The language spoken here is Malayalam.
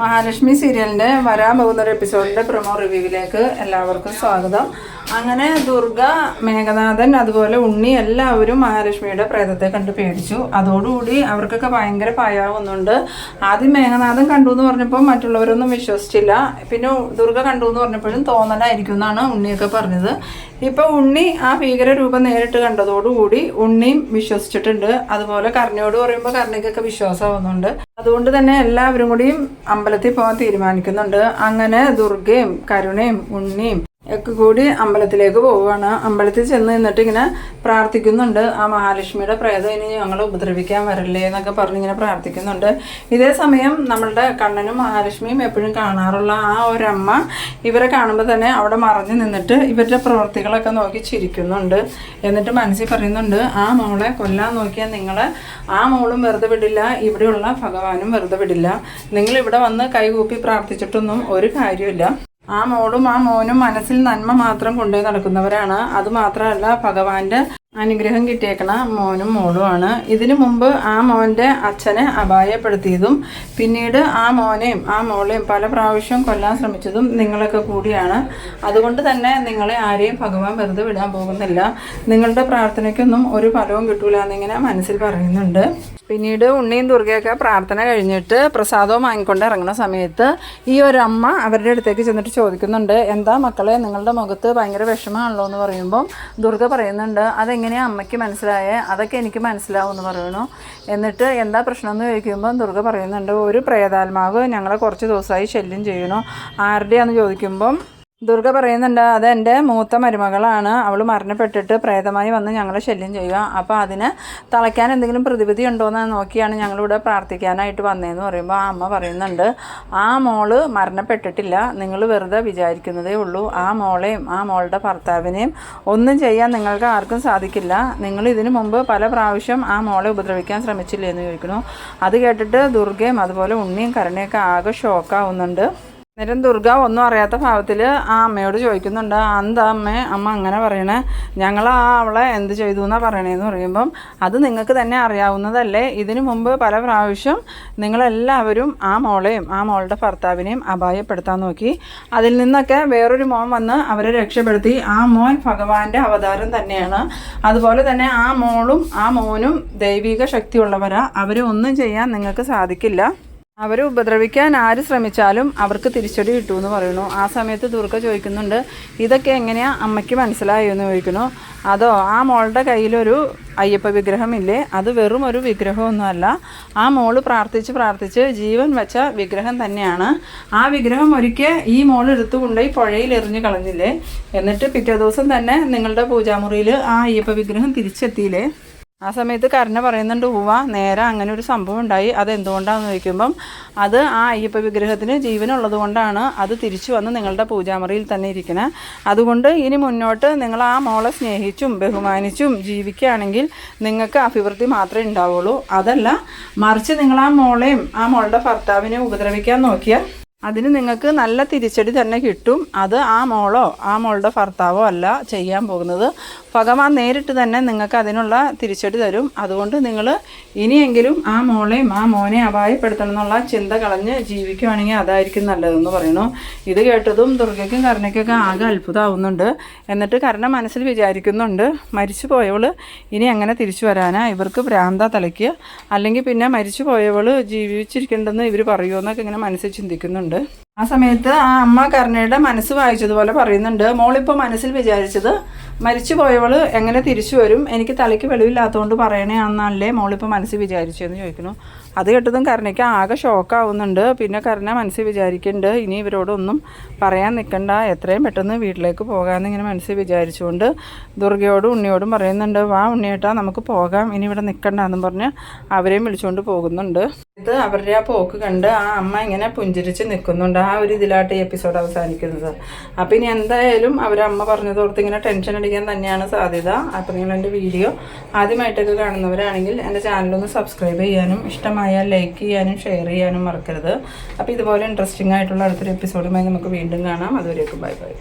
മഹാലക്ഷ്മി സീരിയലിന്റെ വരാൻ പോകുന്ന ഒരു എപ്പിസോഡിന്റെ പ്രൊമോ റിവ്യൂവിലേക്ക് എല്ലാവർക്കും സ്വാഗതം. അങ്ങനെ ദുർഗ മേഘനാഥൻ അതുപോലെ ഉണ്ണി എല്ലാവരും മഹാലക്ഷ്മിയുടെ പ്രേതത്തെ കണ്ട് പേടിച്ചു. അതോടുകൂടി അവർക്കൊക്കെ ഭയങ്കര ഭയാവുന്നുണ്ട് ആദ്യം മേഘനാഥൻ കണ്ടു എന്ന് പറഞ്ഞപ്പോൾ മറ്റുള്ളവരൊന്നും വിശ്വസിച്ചില്ല. പിന്നെ ദുർഗ കണ്ടു എന്ന് പറഞ്ഞപ്പോഴും തോന്നലായിരിക്കും എന്നാണ് ഉണ്ണിയൊക്കെ പറഞ്ഞത്. ഇപ്പൊ ഉണ്ണി ആ ഭീകര രൂപം നേരിട്ട് കണ്ടതോടുകൂടി ഉണ്ണിയും വിശ്വസിച്ചിട്ടുണ്ട്. അതുപോലെ കർണിയോട് പറയുമ്പോൾ കർണയ്ക്കൊക്കെ വിശ്വാസമാവുന്നുണ്ട്. അതുകൊണ്ട് തന്നെ എല്ലാവരും കൂടിയും അമ്പലത്തിൽ പോകാൻ തീരുമാനിക്കുന്നുണ്ട്. അങ്ങനെ ദുർഗയും കരുണയും ഉണ്ണിയും ഒക്കെ കൂടി അമ്പലത്തിലേക്ക് പോവുകയാണ്. അമ്പലത്തിൽ ചെന്ന് നിന്നിട്ട് ഇങ്ങനെ പ്രാർത്ഥിക്കുന്നുണ്ട്. ആ മഹാലക്ഷ്മിയുടെ പ്രേതം ഇനി ഞങ്ങളെ ഉപദ്രവിക്കാൻ വരല്ലേ എന്നൊക്കെ പറഞ്ഞ് ഇങ്ങനെ പ്രാർത്ഥിക്കുന്നുണ്ട്. ഇതേ സമയം നമ്മളുടെ കണ്ണനും മഹാലക്ഷ്മിയും എപ്പോഴും കാണാറുള്ള ആ ഒരമ്മ ഇവരെ കാണുമ്പോൾ തന്നെ അവിടെ മറഞ്ഞു നിന്നിട്ട് ഇവരുടെ പ്രവൃത്തികളൊക്കെ നോക്കി ചിരിക്കുന്നുണ്ട്. എന്നിട്ട് മനസ്സിൽ പറയുന്നുണ്ട് ആ മോളെ കൊല്ലാൻ നോക്കിയാൽ നിങ്ങളെ. ആ മോളും വെറുതെ വിടില്ല. ഇവിടെയുള്ള ഭഗവാനും വെറുതെ വിടില്ല. നിങ്ങൾ ഇവിടെ വന്ന് കൈകൂപ്പി പ്രാർത്ഥിച്ചിട്ടൊന്നും ഒരു കാര്യമില്ല ആ മോളും ആ മോനും മനസ്സിൽ നന്മ മാത്രം കൊണ്ടുപോയി നടക്കുന്നവരാണ്. അത് മാത്രമല്ല ഭഗവാന്റെ അനുഗ്രഹം കിട്ടിയേക്കണ മോനും മോളുമാണ്. ഇതിനു മുമ്പ് ആ മോന്റെ അച്ഛനെ അപായപ്പെടുത്തിയതും പിന്നീട് ആ മോനെയും ആ മോളെയും പല പ്രാവശ്യം കൊല്ലാൻ ശ്രമിച്ചതും നിങ്ങളൊക്കെ കൂടിയാണ്. അതുകൊണ്ട് തന്നെ നിങ്ങളെ ആരെയും ഭഗവാൻ വെറുതെ വിടാൻ പോകുന്നില്ല. നിങ്ങളുടെ പ്രാർത്ഥനയ്ക്കൊന്നും ഒരു ഫലവും കിട്ടൂല എന്നിങ്ങനെ മനസ്സിൽ പറയുന്നുണ്ട്. പിന്നീട് ഉണ്ണിയും ദുർഗയൊക്കെ പ്രാർത്ഥന കഴിഞ്ഞിട്ട് പ്രസാദവും വാങ്ങിക്കൊണ്ട് ഇറങ്ങുന്ന സമയത്ത് ഈ ഒരമ്മ അവരുടെ അടുത്തേക്ക് ചെന്നിട്ട് ചോദിക്കുന്നുണ്ട് എന്താ മക്കളെ നിങ്ങളുടെ മുഖത്ത് ഭയങ്കര വിഷമമാണല്ലോ? എന്ന് പറയുമ്പം ദുർഗ പറയുന്നുണ്ട് അതെങ്ങനെയാണ് അമ്മയ്ക്ക് മനസ്സിലായേ? അതൊക്കെ എനിക്ക് മനസ്സിലാവും എന്ന് പറയണു എന്നിട്ട് എന്താ പ്രശ്നം? എന്ന് ചോദിക്കുമ്പം ദുർഗ പറയുന്നുണ്ട് ഒരു പ്രേതാത്മാവ് ഞങ്ങളെ കുറച്ച് ദിവസമായി ശല്യം ചെയ്യണു ആരുടെയാണെന്ന് ചോദിക്കുമ്പം ദുർഗ പറയുന്നുണ്ട് അത് എന്റെ മൂത്ത മരുമകളാണ്. അവൾ മരണപ്പെട്ടിട്ട് പ്രേതമായി വന്ന് ഞങ്ങളെ ശല്യം ചെയ്യുക. അപ്പോൾ അതിന് തളയ്ക്കാൻ എന്തെങ്കിലും പ്രതിവിധി ഉണ്ടോ എന്ന് നോക്കിയാണ് ഞങ്ങളിവിടെ പ്രാർത്ഥിക്കാനായിട്ട് വന്നതെന്ന് പറയുമ്പോൾ ആ അമ്മ പറയുന്നുണ്ട് ആ മോൾ മരണപ്പെട്ടിട്ടില്ല. നിങ്ങൾ വെറുതെ വിചാരിക്കുന്നതേ ഉള്ളൂ. ആ മോളെയും ആ മോളുടെ ഭർത്താവിനെയും ഒന്നും ചെയ്യാൻ നിങ്ങൾക്ക് ആർക്കും സാധിക്കില്ല. നിങ്ങൾ ഇതിനു മുമ്പ് പല പ്രാവശ്യം ആ മോളെ ഉപദ്രവിക്കാൻ ശ്രമിച്ചില്ലേ എന്ന് ചോദിക്കുന്നു. അത് കേട്ടിട്ട് ദുർഗയും അതുപോലെ ഉണ്ണിയും കരുണയൊക്കെ ആകെ ഷോക്കാവുന്നുണ്ട് അന്നേരം ദുർഗ ഒന്നും അറിയാത്ത ഭാവത്തിൽ ആ അമ്മയോട് ചോദിക്കുന്നുണ്ട് എന്താ അമ്മേ? അമ്മ അങ്ങനെ പറയണേ ഞങ്ങൾ ആ അവളെ എന്ത് ചെയ്തു എന്നാണ് പറയണേന്ന് പറയുമ്പം അത് നിങ്ങൾക്ക് തന്നെ അറിയാവുന്നതല്ലേ? ഇതിനു മുമ്പ് പല പ്രാവശ്യം നിങ്ങളെല്ലാവരും ആ മോളെയും ആ മോളുടെ ഭർത്താവിനെയും അപായപ്പെടുത്താൻ നോക്കി. അതിൽ നിന്നൊക്കെ വേറൊരു മോൻ വന്ന് അവരെ രക്ഷപ്പെടുത്തി. ആ മോൻ ഭഗവാന്റെ അവതാരം തന്നെയാണ്. അതുപോലെ തന്നെ ആ മോളും ആ മോനും ദൈവിക ശക്തിയുള്ളവരാ. അവരെ ഒന്നും ചെയ്യാൻ നിങ്ങൾക്ക് സാധിക്കില്ല. അവരെ ഉപദ്രവിക്കാൻ ആര് ശ്രമിച്ചാലും അവർക്ക് തിരിച്ചടി കിട്ടുമെന്ന് പറയുന്നു. ആ സമയത്ത് ദുർഗ ചോദിക്കുന്നുണ്ട് ഇതൊക്കെ എങ്ങനെയാ അമ്മയ്ക്ക് മനസ്സിലായോ? എന്ന് ചോദിക്കുന്നു. അതോ ആ മോളുടെ കയ്യിലൊരു അയ്യപ്പ വിഗ്രഹമില്ലേ? അത് വെറും ഒരു വിഗ്രഹമൊന്നുമല്ല. ആ മോൾ പ്രാർത്ഥിച്ച് പ്രാർത്ഥിച്ച് ജീവൻ വെച്ച വിഗ്രഹം തന്നെയാണ്. ആ വിഗ്രഹം ഒരിക്കൽ ഈ മോൾ എടുത്തു കൊണ്ടുപോയി പുഴയിൽ എറിഞ്ഞു കളഞ്ഞില്ലേ? എന്നിട്ട് പിറ്റേ ദിവസം തന്നെ നിങ്ങളുടെ പൂജാമുറിയിൽ ആ അയ്യപ്പ വിഗ്രഹം തിരിച്ചെത്തിയില്ലേ? ആ സമയത്ത് കരുണ പറയുന്നുണ്ട് ഉവ്വ നേരെ അങ്ങനെ ഒരു സംഭവം ഉണ്ടായി. അത് എന്തുകൊണ്ടാണെന്ന് ചോദിക്കുമ്പം അത് ആ അയ്യപ്പ വിഗ്രഹത്തിന് ജീവനുള്ളത് കൊണ്ടാണ് അത് തിരിച്ചു വന്ന് നിങ്ങളുടെ പൂജാമുറിയിൽ തന്നെ ഇരിക്കണേ. അതുകൊണ്ട് ഇനി മുന്നോട്ട് നിങ്ങൾ ആ മോളെ സ്നേഹിച്ചും ബഹുമാനിച്ചും ജീവിക്കുകയാണെങ്കിൽ നിങ്ങൾക്ക് അഭിവൃദ്ധി മാത്രമേ ഉണ്ടാവുള്ളൂ. അതല്ല മറിച്ച് നിങ്ങൾ ആ മോളെയും ആ മോളുടെ ഭർത്താവിനെ ഉപദ്രവിക്കാൻ നോക്കിയാൽ അതിന് നിങ്ങൾക്ക് നല്ല തിരിച്ചടി തന്നെ കിട്ടും. അത് ആ മോളോ ആ മോളുടെ ഭർത്താവോ അല്ല ചെയ്യാൻ പോകുന്നത്. ഭഗവാൻ നേരിട്ട് തന്നെ നിങ്ങൾക്ക് അതിനുള്ള തിരിച്ചടി തരും. അതുകൊണ്ട് നിങ്ങൾ ഇനിയെങ്കിലും ആ മോളെയും ആ മോനെ അപായപ്പെടുത്തണം എന്നുള്ള ചിന്ത കളഞ്ഞ് ജീവിക്കുകയാണെങ്കിൽ അതായിരിക്കും നല്ലതെന്ന് പറയുന്നു. ഇത് കേട്ടതും ദുർഗയ്ക്കും കരുണയ്ക്കൊക്കെ ആകെ അത്ഭുതമാവുന്നുണ്ട് എന്നിട്ട് കരുണ മനസ്സിൽ വിചാരിക്കുന്നുണ്ട് മരിച്ചു പോയവൾ ഇനി അങ്ങനെ തിരിച്ചു വരാനാ? ഇവർക്ക് ഭ്രാന്ത തലയ്ക്ക്. അല്ലെങ്കിൽ പിന്നെ മരിച്ചു പോയവൾ ജീവിച്ചിരിക്കേണ്ടെന്ന് ഇവർ പറയുമോ എന്നൊക്കെ ഇങ്ങനെ മനസ്സിൽ ചിന്തിക്കുന്നുണ്ട്. ആ സമയത്ത് ആ അമ്മ കരുണയുടെ മനസ്സ് വായിച്ചതുപോലെ പറയുന്നുണ്ട് മോളിപ്പോൾ മനസ്സിൽ വിചാരിച്ചത് മരിച്ചു പോയവൾ എങ്ങനെ തിരിച്ചു വരും? എനിക്ക് തലയ്ക്ക് വെളിവില്ലാത്തതുകൊണ്ട് പറയണേ ആണെന്നല്ലേ മോളിപ്പോൾ മനസ്സിൽ വിചാരിച്ചു എന്ന് ചോദിക്കുന്നു. അത് കേട്ടതും കരുണയ്ക്ക് ആകെ ഷോക്കാവുന്നുണ്ട് പിന്നെ കരുണ മനസ്സിൽ വിചാരിക്കുന്നുണ്ട് ഇനി ഇവരോടൊന്നും പറയാൻ നിൽക്കണ്ട എത്രയും പെട്ടെന്ന് വീട്ടിലേക്ക് പോകാമെന്ന് ഇങ്ങനെ മനസ്സിൽ വിചാരിച്ചുകൊണ്ട് ദുർഗയോടും ഉണ്ണിയോടും പറയുന്നുണ്ട് വാ ഉണ്ണിയേട്ടാ നമുക്ക് പോകാം. ഇനി ഇവിടെ നിൽക്കണ്ട എന്നും പറഞ്ഞ് അവരെയും വിളിച്ചുകൊണ്ട് പോകുന്നുണ്ട്. ഇത് അവരുടെ ആ പോക്ക് കണ്ട് ആ അമ്മ ഇങ്ങനെ പുഞ്ചിരിച്ച് നിൽക്കുന്നുണ്ട് ആ ഒരു ഇതിലായിട്ട് ഈ എപ്പിസോഡ് അവസാനിക്കുന്നത്. അപ്പം ഇനി എന്തായാലും അവരമ്മ പറഞ്ഞതോർത്ത് ഇങ്ങനെ ടെൻഷൻ അടിക്കാൻ തന്നെയാണ് സാധ്യത. അപ്പം നിങ്ങൾ എന്റെ വീഡിയോ ആദ്യമായിട്ടൊക്കെ കാണുന്നവരാണെങ്കിൽ എന്റെ ചാനലൊന്ന് സബ്സ്ക്രൈബ് ചെയ്യാനും ഇഷ്ടമായാൽ ലൈക്ക് ചെയ്യാനും ഷെയർ ചെയ്യാനും മറക്കരുത്. അപ്പോൾ ഇതുപോലെ ഇൻട്രസ്റ്റിംഗ് ആയിട്ടുള്ള അടുത്തൊരു എപ്പിസോഡുമായി നമുക്ക് വീണ്ടും കാണാം. അതുവരെയൊക്കെ ബൈ ബൈ